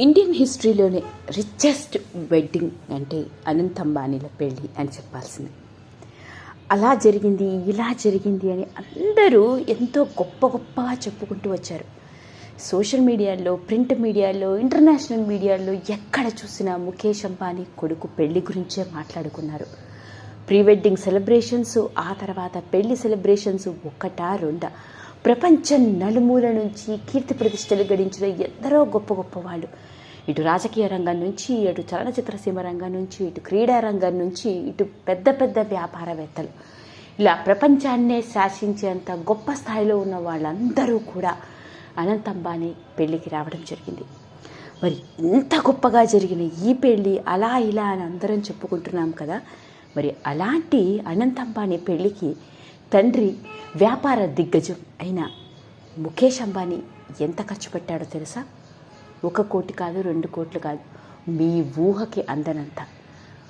Indian హిస్టరీలోనే richest wedding అంటే అనంత్ అంబానీల పెళ్ళి అని చెప్పాల్సింది. అలా జరిగింది ఇలా జరిగింది అని అందరూ ఎంతో గొప్ప గొప్పగా చెప్పుకుంటూ వచ్చారు. సోషల్ మీడియాలో ప్రింట్ మీడియాలో ఇంటర్నేషనల్ మీడియాలో ఎక్కడ చూసినా ముఖేష్ అంబానీ కొడుకు పెళ్ళి గురించే మాట్లాడుకున్నారు. ప్రీ వెడ్డింగ్ సెలబ్రేషన్స్ ఆ తర్వాత పెళ్ళి సెలబ్రేషన్స్ ఒక్కటా రెండా? ప్రపంచం నలుమూల నుంచి కీర్తి ప్రతిష్టలు గడించిన ఎందరో గొప్ప గొప్ప వాళ్ళు. ఇటు రాజకీయ రంగం నుంచి అటు చలనచిత్ర సీమ రంగం నుంచి ఇటు క్రీడా రంగం నుంచి ఇటు పెద్ద పెద్ద వ్యాపారవేత్తలు. ఇలా ప్రపంచాన్నే శాసించేంత గొప్ప స్థాయిలో ఉన్న వాళ్ళందరూ కూడా అనంత అంబానీ పెళ్ళికి రావడం జరిగింది. మరి ఇంత గొప్పగా జరిగిన ఈ పెళ్ళి అలా ఇలా అని అందరం చెప్పుకుంటున్నాం కదా. మరి అలాంటి అనంత అంబానీ పెళ్ళికి తండ్రి వ్యాపార దిగ్గజం అయిన ముఖేష్ అంబానీ ఎంత ఖర్చు పెట్టాడో తెలుసా? ఒక కోటి కాదు రెండు కోట్లు కాదు. మీ ఊహకి అందనంత.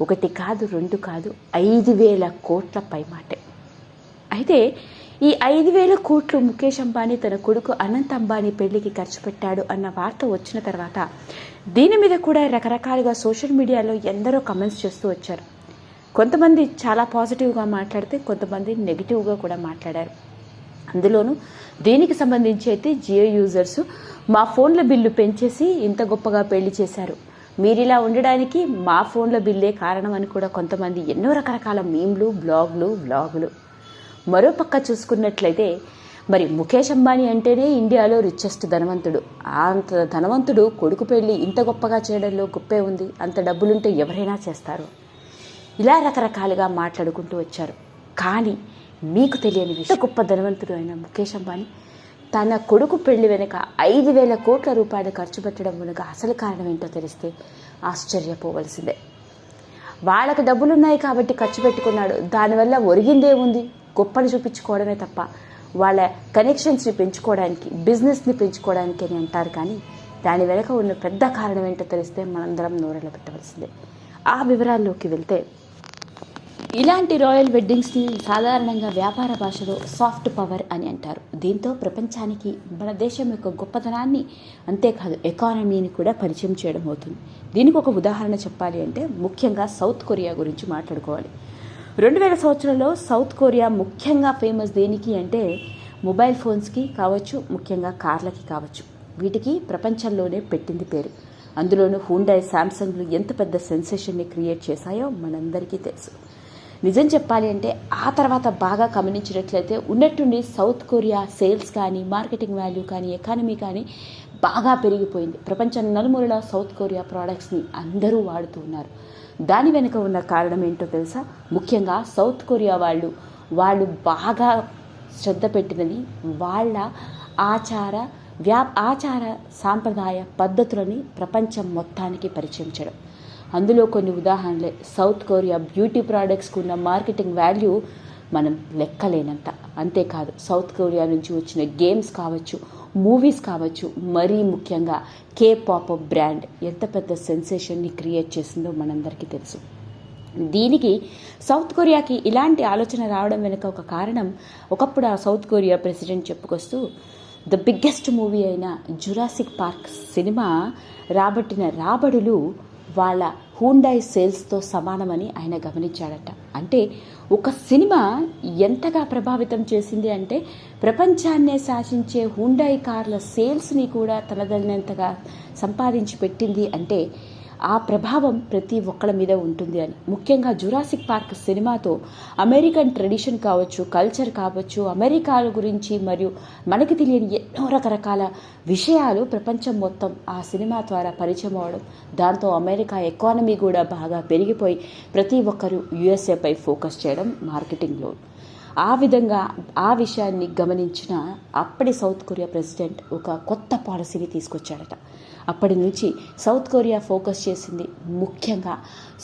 ఒకటి కాదు రెండు కాదు ఐదు వేల కోట్ల పైమాటే. అయితే ఈ ఐదు వేల కోట్లు ముఖేష్ అంబానీ తన కొడుకు అనంత్ అంబానీ పెళ్ళికి ఖర్చు పెట్టాడు అన్న వార్త వచ్చిన తర్వాత దీని మీద కూడా రకరకాలుగా సోషల్ మీడియాలో ఎందరో కమెంట్స్ చేస్తూ వచ్చారు. కొంతమంది చాలా పాజిటివ్గా మాట్లాడితే కొంతమంది నెగిటివ్గా కూడా మాట్లాడారు. అందులోనూ దీనికి సంబంధించి అయితే జియో యూజర్స్ మా ఫోన్ల బిల్లు పెంచేసి ఇంత గొప్పగా పెళ్ళి చేశారు. మీరు ఇలా ఉండడానికి మా ఫోన్ల బిల్లే కారణం అని కూడా కొంతమంది ఎన్నో రకరకాల మీమ్లు బ్లాగ్లు వ్లాగులు. మరోపక్క చూసుకున్నట్లయితే మరి ముఖేష్ అంబానీ అంటేనే ఇండియాలో రిచెస్ట్ ధనవంతుడు. అంత ధనవంతుడు కొడుకు పెళ్ళి ఇంత గొప్పగా చేయడంలో గొప్పే ఉంది. అంత డబ్బులుంటే ఎవరైనా చేస్తారు? ఇలా రకరకాలుగా మాట్లాడుకుంటూ వచ్చారు. కానీ మీకు తెలియని విషయం గొప్ప ధనవంతుడు అయిన ముఖేష్ అంబానీ తన కొడుకు పెళ్ళి వెనుక ఐదు వేల కోట్ల రూపాయలు ఖర్చు పెట్టడం వెనుక అసలు కారణం ఏంటో తెలిస్తే ఆశ్చర్యపోవలసిందే. వాళ్ళకి డబ్బులున్నాయి కాబట్టి ఖర్చు పెట్టుకున్నాడు. దానివల్ల ఒరిగిందే ఉంది. గొప్పని చూపించుకోవడమే తప్ప వాళ్ళ కనెక్షన్స్ని పెంచుకోవడానికి బిజినెస్ని పెంచుకోవడానికి అని అంటారు కానీ దాని వెనుక ఉన్న పెద్ద కారణం ఏంటో తెలిస్తే మనందరం నోరెళ్ళ పెట్టవలసిందే ఆ వివరాల్లోకి వెళ్తే ఇలాంటి రాయల్ వెడ్డింగ్స్ని సాధారణంగా వ్యాపార భాషలో సాఫ్ట్ పవర్ అని అంటారు. దీంతో ప్రపంచానికి మన దేశం యొక్క గొప్పతనాన్ని అంతేకాదు ఎకానమీని కూడా పరిచయం చేయడం అవుతుంది. దీనికి ఒక ఉదాహరణ చెప్పాలి అంటే ముఖ్యంగా సౌత్ కొరియా గురించి మాట్లాడుకోవాలి. రెండు వేల సంవత్సరంలో సౌత్ కొరియా ముఖ్యంగా ఫేమస్ దేనికి అంటే మొబైల్ ఫోన్స్కి కావచ్చు ముఖ్యంగా కార్లకి కావచ్చు. వీటికి ప్రపంచంలోనే పెట్టింది పేరు. అందులోనూ హూండాయ్ శాంసంగ్లు ఎంత పెద్ద సెన్సేషన్ని క్రియేట్ చేశాయో మనందరికీ తెలుసు. నిజం చెప్పాలి అంటే ఆ తర్వాత బాగా గమనించినట్లయితే ఉన్నట్టుండి సౌత్ కొరియా సేల్స్ కానీ మార్కెటింగ్ వాల్యూ కానీ ఎకానమీ కానీ బాగా పెరిగిపోయింది. ప్రపంచం నలుమూలల సౌత్ కొరియా ప్రోడక్ట్స్ని అందరూ వాడుతూ ఉన్నారు. దాని వెనుక ఉన్న కారణం ఏంటో తెలుసా? ముఖ్యంగా సౌత్ కొరియా వాళ్ళు వాళ్ళు బాగా శ్రద్ధ పెట్టినది వాళ్ళ ఆచార వ్యా ఆచార సాంప్రదాయ పద్ధతులని ప్రపంచం మొత్తానికి పరిచయం చేయడం. అందులో కొన్ని ఉదాహరణలే. సౌత్ కొరియా బ్యూటీ ప్రోడక్ట్స్కి ఉన్న మార్కెటింగ్ వాల్యూ మనం లెక్కలేనంత. అంతేకాదు సౌత్ కొరియా నుంచి వచ్చిన గేమ్స్ కావచ్చు మూవీస్ కావచ్చు మరీ ముఖ్యంగా కే పాప్ బ్రాండ్ ఎంత పెద్ద సెన్సేషన్ని క్రియేట్ చేసిందో మనందరికీ తెలుసు. దీనికి సౌత్ కొరియాకి ఇలాంటి ఆలోచన రావడం వెనుక ఒక కారణం ఒకప్పుడు ఆ సౌత్ కొరియా ప్రెసిడెంట్ చెప్పుకొస్తూ ద బిగ్గెస్ట్ మూవీ అయిన జురాసిక్ పార్క్ సినిమా రాబట్టిన రాబడులు వాళ్ళ హూండాయ్ సేల్స్తో సమానమని ఆయన గమనించాడట. అంటే ఒక సినిమా ఎంతగా ప్రభావితం చేసింది అంటే ప్రపంచాన్నే శాసించే హూండాయ్ కార్ల సేల్స్ని కూడా తనదలినంతగా సంపాదించి పెట్టింది అంటే ఆ ప్రభావం ప్రతి ఒక్కళ్ళ మీద ఉంటుంది అని. ముఖ్యంగా జురాసిక్ పార్క్ సినిమాతో అమెరికన్ ట్రెడిషన్ కావచ్చు కల్చర్ కావచ్చు అమెరికాల గురించి మరియు మనకి తెలియని ఎన్నో రకరకాల విషయాలు ప్రపంచం మొత్తం ఆ సినిమా ద్వారా పరిచయం అవడం దాంతో అమెరికా ఎకానమీ కూడా బాగా పెరిగిపోయి ప్రతి ఒక్కరూ యుఎస్ఏపై ఫోకస్ చేయడం మార్కెటింగ్లో ఆ విధంగా ఆ విషయాన్ని గమనించిన అప్పటి సౌత్ కొరియా ప్రెసిడెంట్ ఒక కొత్త పాలసీని తీసుకొచ్చాడట. అప్పటి నుంచి సౌత్ కొరియా ఫోకస్ చేసింది ముఖ్యంగా.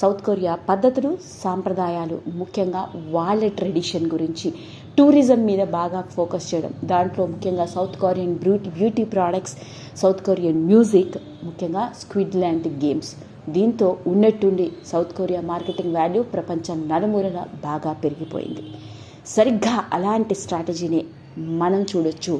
సౌత్ కొరియా పద్ధతులు సాంప్రదాయాలు ముఖ్యంగా వాళ్ళ ట్రెడిషన్ గురించి టూరిజం మీద బాగా ఫోకస్ చేయడం. దాంట్లో ముఖ్యంగా South Korean beauty beauty products South Korean music ముఖ్యంగా స్క్విడ్ లాంటి గేమ్స్. దీంతో ఉన్నట్టుండి సౌత్ కొరియా మార్కెటింగ్ వాల్యూ ప్రపంచం నలుమూలన బాగా పెరిగిపోయింది. సరిగ్గా అలాంటి స్ట్రాటజీని మనం చూడొచ్చు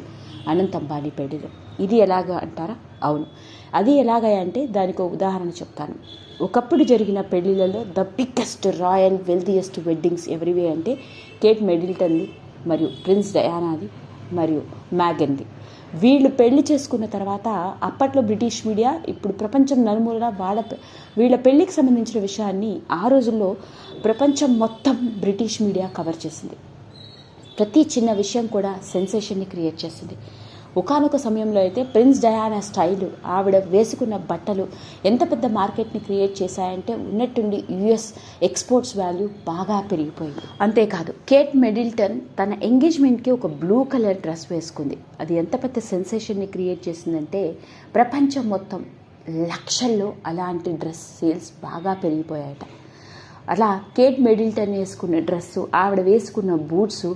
అనంత్ అంబానీ పెళ్ళిలో ఇది ఎలాగా అంటారా? అవును. అది ఎలాగా అంటే దానికి ఒక ఉదాహరణ చెప్తాను. ఒకప్పుడు జరిగిన పెళ్ళిళ్ళలో the biggest royal wealthiest weddings ఎవరివే అంటే కేట్ మెడిల్టన్ది మరియు ప్రిన్స్ డయానాది మరియు మ్యాగన్ది వీళ్ళు పెళ్ళి చేసుకున్న తర్వాత అప్పట్లో బ్రిటిష్ మీడియా ఇప్పుడు ప్రపంచం నలుమూలన వాళ్ళ వీళ్ళ పెళ్ళికి సంబంధించిన విషయాన్ని ఆ రోజుల్లో ప్రపంచం మొత్తం బ్రిటిష్ మీడియా కవర్ చేసింది. ప్రతి చిన్న విషయం కూడా సెన్సేషన్ని క్రియేట్ చేసింది. ఒకానొక సమయంలో అయితే ప్రిన్స్ డయానా స్టైలు ఆవిడ వేసుకున్న బట్టలు ఎంత పెద్ద మార్కెట్ని క్రియేట్ చేశాయంటే ఉన్నట్టుండి యుఎస్ ఎక్స్పోర్ట్స్ వాల్యూ బాగా పెరిగిపోయింది. అంతేకాదు కేట్ మెడిల్టన్ తన ఎంగేజ్మెంట్కి ఒక బ్లూ కలర్ డ్రెస్ వేసుకుంది. అది ఎంత పెద్ద సెన్సేషన్ని క్రియేట్ చేసిందంటే ప్రపంచం మొత్తం లక్షల్లో అలాంటి డ్రెస్ సేల్స్ బాగా పెరిగిపోయాయట. అలా కేట్ మెడిల్టన్ వేసుకున్న డ్రెస్సు ఆవిడ వేసుకున్న బూట్సు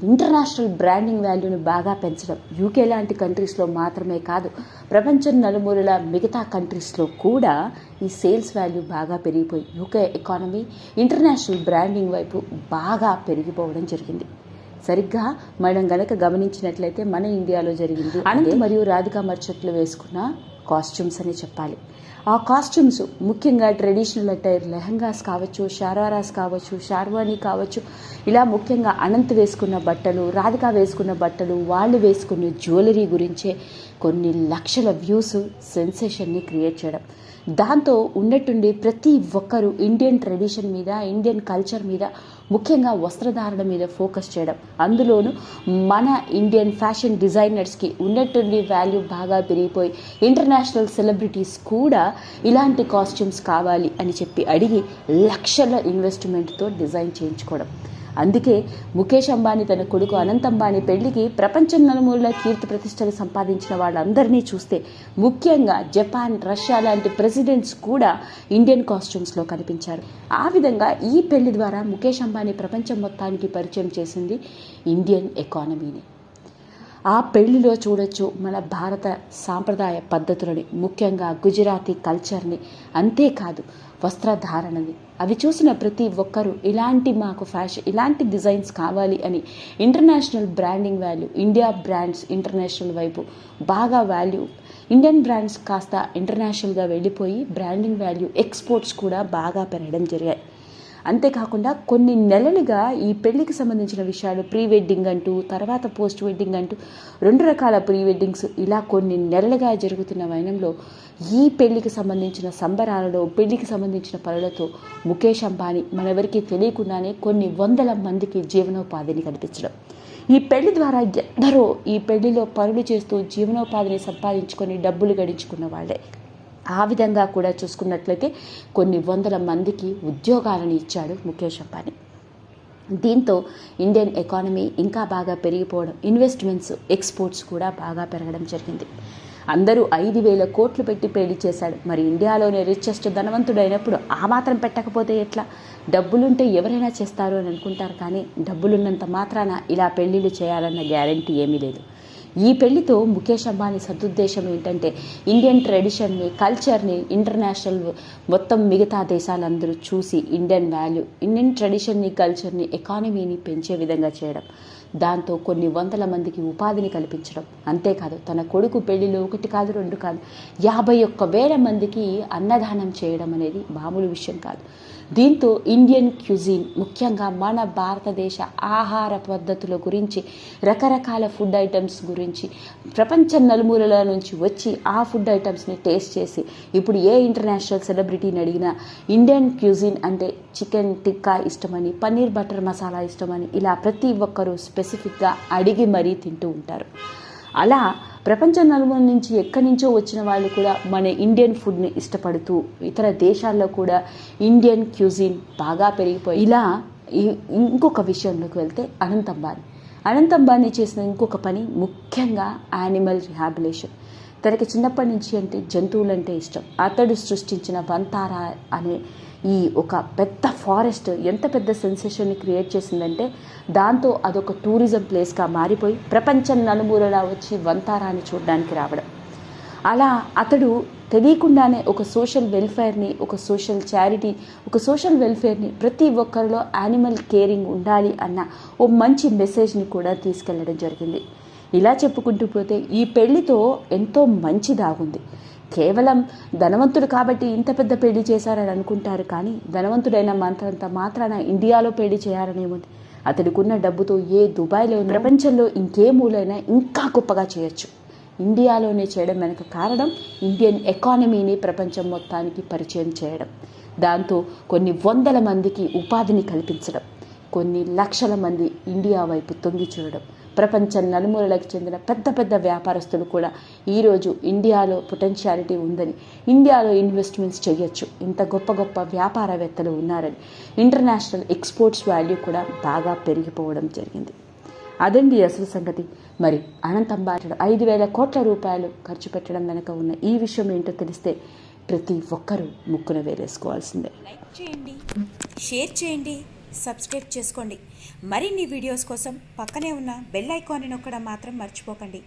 ఇంటర్నేషనల్ బ్రాండింగ్ వాల్యూని బాగా పెంచడం యూకే లాంటి కంట్రీస్లో మాత్రమే కాదు ప్రపంచం నలుమూలల మిగతా కంట్రీస్లో కూడా ఈ సేల్స్ వాల్యూ బాగా పెరిగిపోయి యూకే ఎకానమీ ఇంటర్నేషనల్ బ్రాండింగ్ వైపు బాగా పెరిగిపోవడం జరిగింది. సరిగ్గా మనం గనక గమనించినట్లయితే మన ఇండియాలో జరిగింది. అనంత్ మరియు రాధికా మర్చెట్లు వేసుకున్న కాస్ట్యూమ్స్ అని చెప్పాలి. ఆ కాస్ట్యూమ్స్ ముఖ్యంగా ట్రెడిషనల్ అటైర్ లెహంగాస్ కావచ్చు షారారాస్ కావచ్చు షార్వాణి కావచ్చు ఇలా ముఖ్యంగా అనంత్ వేసుకున్న బట్టలు రాధిక వేసుకున్న బట్టలు వాళ్ళు వేసుకున్న జ్యువెలరీ గురించే కొన్ని లక్షల వ్యూస్ సెన్సేషన్ని క్రియేట్ చేయడం. దాంతో ఉన్నట్టుండి ప్రతి ఒక్కరూ ఇండియన్ ట్రెడిషన్ మీద ఇండియన్ కల్చర్ మీద ముఖ్యంగా వస్త్రధారణ మీద ఫోకస్ చేయడం. అందులోనూ మన ఇండియన్ ఫ్యాషన్ డిజైనర్స్కి ఉన్నట్టుండి వాల్యూ బాగా పెరిగిపోయి ఇంటర్నేషనల్ సెలబ్రిటీస్ కూడా ఇలాంటి కాస్ట్యూమ్స్ కావాలి అని చెప్పి అడిగి లక్షల ఇన్వెస్ట్మెంట్తో డిజైన్ చేయించుకోవడం. అందుకే ముఖేష్ అంబానీ తన కొడుకు అనంత్ అంబానీ పెళ్ళికి ప్రపంచం నలుమూల కీర్తి ప్రతిష్టలు సంపాదించిన వాళ్ళందరినీ చూస్తే ముఖ్యంగా జపాన్ రష్యా లాంటి ప్రెసిడెంట్స్ కూడా ఇండియన్ కాస్ట్యూమ్స్లో కనిపించారు. ఆ విధంగా ఈ పెళ్ళి ద్వారా ముఖేష్ అంబానీ ప్రపంచం మొత్తానికి పరిచయం చేసింది ఇండియన్ ఎకానమీని ఆ పెళ్ళిలో చూడొచ్చు మన భారత సాంప్రదాయ పద్ధతులని ముఖ్యంగా గుజరాతీ కల్చర్ని అంతేకాదు వస్త్రధారణది. అవి చూసిన ప్రతి ఒక్కరూ ఇలాంటి మాకు ఫ్యాషన్ ఇలాంటి డిజైన్స్ కావాలి అని international branding value India brands international వైపు బాగా వాల్యూ ఇండియన్ బ్రాండ్స్ కాస్త ఇంటర్నేషనల్గా వెళ్ళిపోయి బ్రాండింగ్ వాల్యూ ఎక్స్పోర్ట్స్ కూడా బాగా పెరగడం జరిగాయి. అంతేకాకుండా కొన్ని నెలలుగా ఈ పెళ్ళికి సంబంధించిన విషయాలు ప్రీ వెడ్డింగ్ అంటూ తర్వాత పోస్ట్ వెడ్డింగ్ అంటూ రెండు రకాల ప్రీ వెడ్డింగ్స్ ఇలా కొన్ని నెలలుగా జరుగుతున్న వైనంలో ఈ పెళ్ళికి సంబంధించిన సంబరాలలో పెళ్ళికి సంబంధించిన పనులతో ముఖేష్ అంబానీ మనెవరికి తెలియకుండానే కొన్ని వందల మందికి జీవనోపాధిని కల్పించడం. ఈ పెళ్ళి ద్వారా ఎందరో ఈ పెళ్ళిలో పనులు చేస్తూ జీవనోపాధిని సంపాదించుకొని డబ్బులు గడించుకున్న వాళ్ళే. ఆ విధంగా కూడా చూసుకున్నట్లయితే కొన్ని వందల మందికి ఉద్యోగాలను ఇచ్చాడు ముఖేష్ అంబానీ. దీంతో ఇండియన్ ఎకానమీ ఇంకా బాగా పెరిగిపోవడం ఇన్వెస్ట్మెంట్స్ ఎక్స్పోర్ట్స్ కూడా బాగా పెరగడం జరిగింది. అందరూ ఐదు వేల కోట్లు పెట్టి పెళ్ళి చేశాడు. మరి ఇండియాలోనే రిచెస్ట్ ధనవంతుడైనప్పుడు ఆ మాత్రం పెట్టకపోతే ఎట్లా? డబ్బులుంటే ఎవరైనా చేస్తారు అని అనుకుంటారు కానీ డబ్బులున్నంత మాత్రాన ఇలా పెళ్ళిళ్ళు చేయాలన్న గ్యారంటీ ఏమీ లేదు. ఈ పెళ్ళితో ముఖేష్ అంబానీ సదుద్దేశం ఏంటంటే ఇండియన్ ట్రెడిషన్ని కల్చర్ని ఇంటర్నేషనల్ మొత్తం మిగతా దేశాలందరూ చూసి ఇండియన్ వాల్యూ ఇండియన్ ట్రెడిషన్ని కల్చర్ని ఎకానమీని పెంచే విధంగా చేయడం. దాంతో కొన్ని వందల మందికి ఉపాధిని కల్పించడం. అంతేకాదు తన కొడుకు పెళ్ళిలో ఒకటి కాదు రెండు కాదు యాభై ఒక్క వేల మందికి అన్నదానం చేయడం అనేది మామూలు విషయం కాదు. దీంతో ఇండియన్ క్యూజిన్ ముఖ్యంగా మన భారతదేశ ఆహార పద్ధతుల గురించి రకరకాల ఫుడ్ ఐటమ్స్ గురించి ప్రపంచం నలుమూలల నుంచి వచ్చి ఆ ఫుడ్ ఐటమ్స్ని టేస్ట్ చేసి ఇప్పుడు ఏ ఇంటర్నేషనల్ సెలబ్రిటీని అడిగినా ఇండియన్ క్యూజిన్ అంటే చికెన్ టిక్కా ఇష్టమని పన్నీర్ బటర్ మసాలా ఇష్టమని ఇలా ప్రతి ఒక్కరూ స్పెసిఫిక్గా అడిగి మరీ తింటూ ఉంటారు. అలా ప్రపంచ నలుమూల నుంచి ఎక్కడి నుంచో వచ్చిన వాళ్ళు కూడా మన ఇండియన్ ఫుడ్ని ఇష్టపడుతూ ఇతర దేశాల్లో కూడా ఇండియన్ క్యూజిన్ బాగా పెరిగిపోయి ఇలా ఇంకొక విషయంలోకి వెళ్తే అనంత్ అంబానీ. అనంత్ అంబానీ చేసిన ఇంకొక పని ముఖ్యంగా యానిమల్ రిహాబిలేషన్. తనకి చిన్నప్పటి నుంచి అంటే జంతువులంటే ఇష్టం. అతడు సృష్టించిన వంతారా అనే ఈ ఒక పెద్ద ఫారెస్ట్ ఎంత పెద్ద సెన్సేషన్ని క్రియేట్ చేసిందంటే దాంతో అదొక టూరిజం ప్లేస్గా మారిపోయి ప్రపంచం నలుమూలలా వచ్చి వంతారాన్ని చూడడానికి రావడం. అలా అతడు తెలియకుండానే ఒక సోషల్ వెల్ఫేర్ని ఒక సోషల్ చారిటీ ఒక సోషల్ వెల్ఫేర్ని ప్రతి ఒక్కరిలో యానిమల్ కేరింగ్ ఉండాలి అన్న ఓ మంచి మెసేజ్ని కూడా తీసుకెళ్ళడం జరిగింది. ఇలా చెప్పుకుంటూ పోతే ఈ పెళ్ళితో ఎంతో మంచి దాగుంది కేవలం ధనవంతుడు కాబట్టి ఇంత పెద్ద పెళ్ళి చేశారని అనుకుంటారు కానీ ధనవంతుడైన మంత్రంత మాత్రాన ఇండియాలో పెళ్ళి చేయాలనేముంది అతడికున్న డబ్బుతో ఏ దుబాయ్లో ప్రపంచంలో ఇంకే మూలైనా ఇంకా గొప్పగా చేయొచ్చు. ఇండియాలోనే చేయడం వెనక కారణం ఇండియన్ ఎకానమీని ప్రపంచం మొత్తానికి పరిచయం చేయడం. దాంతో కొన్ని వందల మందికి ఉపాధిని కల్పించడం కొన్ని లక్షల మంది ఇండియా వైపు తొంగి చూడడం ప్రపంచం నలుమూలలకు చెందిన పెద్ద పెద్ద వ్యాపారస్తులు కూడా ఈరోజు ఇండియాలో పొటెన్షియాలిటీ ఉందని ఇండియాలో ఇన్వెస్ట్మెంట్స్ చేయొచ్చు ఇంత గొప్ప గొప్ప వ్యాపారవేత్తలు ఉన్నారని ఇంటర్నేషనల్ ఎక్స్పోర్ట్స్ వాల్యూ కూడా బాగా పెరిగిపోవడం జరిగింది. అదండి అసలు సంగతి. మరి అనంత ఐదు వేల కోట్ల రూపాయలు ఖర్చు పెట్టడం వెనక ఉన్న ఈ విషయం ఏంటో తెలిస్తే ప్రతి ఒక్కరూ ముక్కున వేలేసుకోవాల్సిందే. లైక్ చేయండి షేర్ చేయండి సబ్స్క్రైబ్ చేసుకోండి. మరిన్ని వీడియోస్ కోసం పక్కనే ఉన్న బెల్ ఐకాన్ని నొక్కడం మాత్రం మర్చిపోకండి.